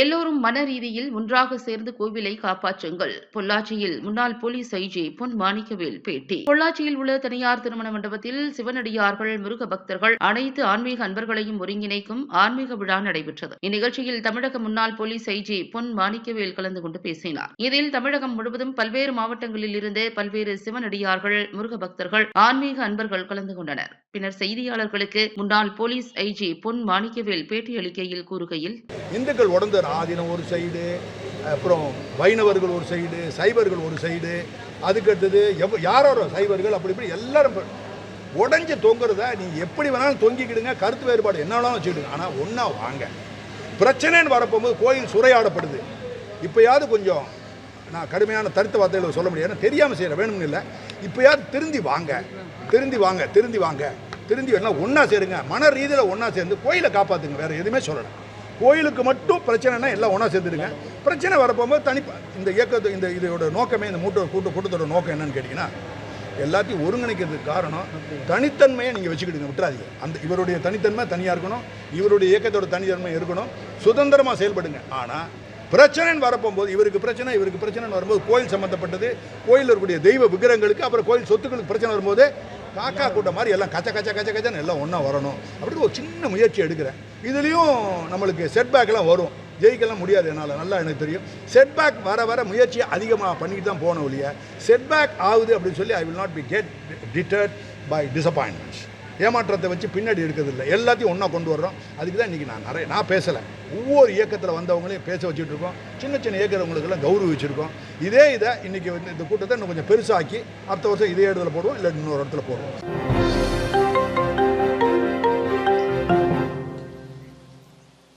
எல்லோரும் மன ரீதியில் ஒன்றாக சேர்ந்து கோவிலை காப்பாற்றுங்கள். பொள்ளாச்சியில் முன்னாள் போலீஸ் ஐஜி பொன் மாணிக்கவேல் பேட்டி. பொள்ளாச்சியில் உள்ள தனியார் திருமண மண்டபத்தில் சிவனடியார்கள் முருக பக்தர்கள் அனைத்து ஆன்மீக அன்பர்களையும் ஒருங்கிணைக்கும் ஆன்மீக விழா நடைபெற்றது. இந்நிகழ்ச்சியில் தமிழக முன்னாள் போலீஸ் ஐஜி பொன் மாணிக்கவேல் கலந்து கொண்டு பேசினார். இதில் தமிழகம் முழுவதும் பல்வேறு மாவட்டங்களில் இருந்து பல்வேறு சிவனடியார்கள் முருக பக்தர்கள் ஆன்மீக அன்பர்கள் கலந்து கொண்டனர். பின்னர் செய்தியாளர்களுக்கு முன்னாள் போலீஸ் ஐஜி பொன் மாணிக்கவேல் பேட்டியளிக்கையில் கூறுகையில் இந்துக்கள் உடந்து ஆதீனம் ஒரு சைடு அப்புறம் வைணவர்கள் ஒரு சைடு சைவர்கள் ஒரு சைடு அதுக்கடுத்தது எவ் யாரோ சைவர்கள் அப்படி இப்படி எல்லாரும் உடஞ்சி தொங்குறத நீ எப்படி வேணாலும் தொங்கிக்கிடுங்க கருத்து வேறுபாடு என்ன வேணாலும் வச்சுக்கிடுங்க. ஆனால் ஒன்றா வாங்க. பிரச்சனைன்னு வரப்போகும்போது கோயில் சுரையாடப்படுது. இப்போயாவது கொஞ்சம் நான் கடுமையான தருத்த வார்த்தைகளை சொல்ல முடியாது. தெரியாமல் செய்கிற வேணும்னு இல்லை. இப்போயாவது திருந்தி வாங்க. திருந்தி வாங்க திருந்தி வாங்க. திருந்தி வேணா ஒன்றா சேருங்க. மன ரீதியில் ஒன்றா சேர்ந்து கோயிலை காப்பாற்றுங்க வேறு எதுவுமே சொல்லலை. கோயிலுக்கு மட்டும் பிரச்சனைனா எல்லாம் ஒன்றா சேர்ந்துருங்க பிரச்சனை வரப்போகும்போது தனி இந்த இயக்கத்து இந்த இதோட நோக்கமே இந்த மூட்டை கூட்ட கூட்டத்தோட நோக்கம் என்னன்னு கேட்டிங்கன்னா எல்லாத்தையும் ஒருங்கிணைக்கிறதுக்கு காரணம் தனித்தன்மையை நீங்கள் வச்சுக்கிடுங்க விட்டுறாதீங்க. அந்த இவருடைய தனித்தன்மை தனியாக இருக்கணும் இவருடைய இயக்கத்தோட தனித்தன்மை இருக்கணும் சுதந்திரமாக செயல்படுங்க. ஆனால் பிரச்சனைன்னு வரப்போகும்போது இவருக்கு பிரச்சனை இவருக்கு பிரச்சனைன்னு வரும்போது கோயில் சம்மந்தப்பட்டது கோயில் இருக்கக்கூடிய தெய்வ விக்கிரகங்களுக்கு அப்புறம் கோயில் சொத்துக்களுக்கு பிரச்சனை வரும்போது காக்கா கூட்டம் மாதிரி எல்லாம் கச்ச கச்ச கச்ச கச்சன்னு எல்லாம் ஒன்றா வரணும். அப்படின்னு ஒரு சின்ன முயற்சி எடுக்கிறேன். இதுலேயும் நம்மளுக்கு செட்பேக்கெல்லாம் வரும். ஜெயிக்கலாம் முடியாது என்னால். நல்லா எனக்கு தெரியும். செட்பேக் வர வர முயற்சியை அதிகமாக பண்ணிட்டு தான் போன ஒழிய. செட்பேக் ஆகுது அப்படின்னு சொல்லி I will not be get deterred by disappointments ஏமாற்றத்தை வச்சு பின்னாடி எடுக்கிறதில்ல. எல்லாத்தையும் ஒன்றா கொண்டு வர்றோம். அதுக்கு தான் இன்றைக்கி நான் நிறைய நான் பேசலை. ஒவ்வொரு இயக்கத்தில் வந்தவங்களையும் பேச வச்சுட்டு இருக்கோம் சின்ன சின்ன இயக்கிறவங்களுக்கெல்லாம் கௌரவிச்சிருக்கோம். இதே இதை இன்றைக்கி வந்து இந்த கூட்டத்தை இன்னும் கொஞ்சம் பெருசாக்கி அடுத்த வருஷம் இதே இடத்துல போடுவோம் இல்லை இன்னொரு இடத்துல போடுவோம்.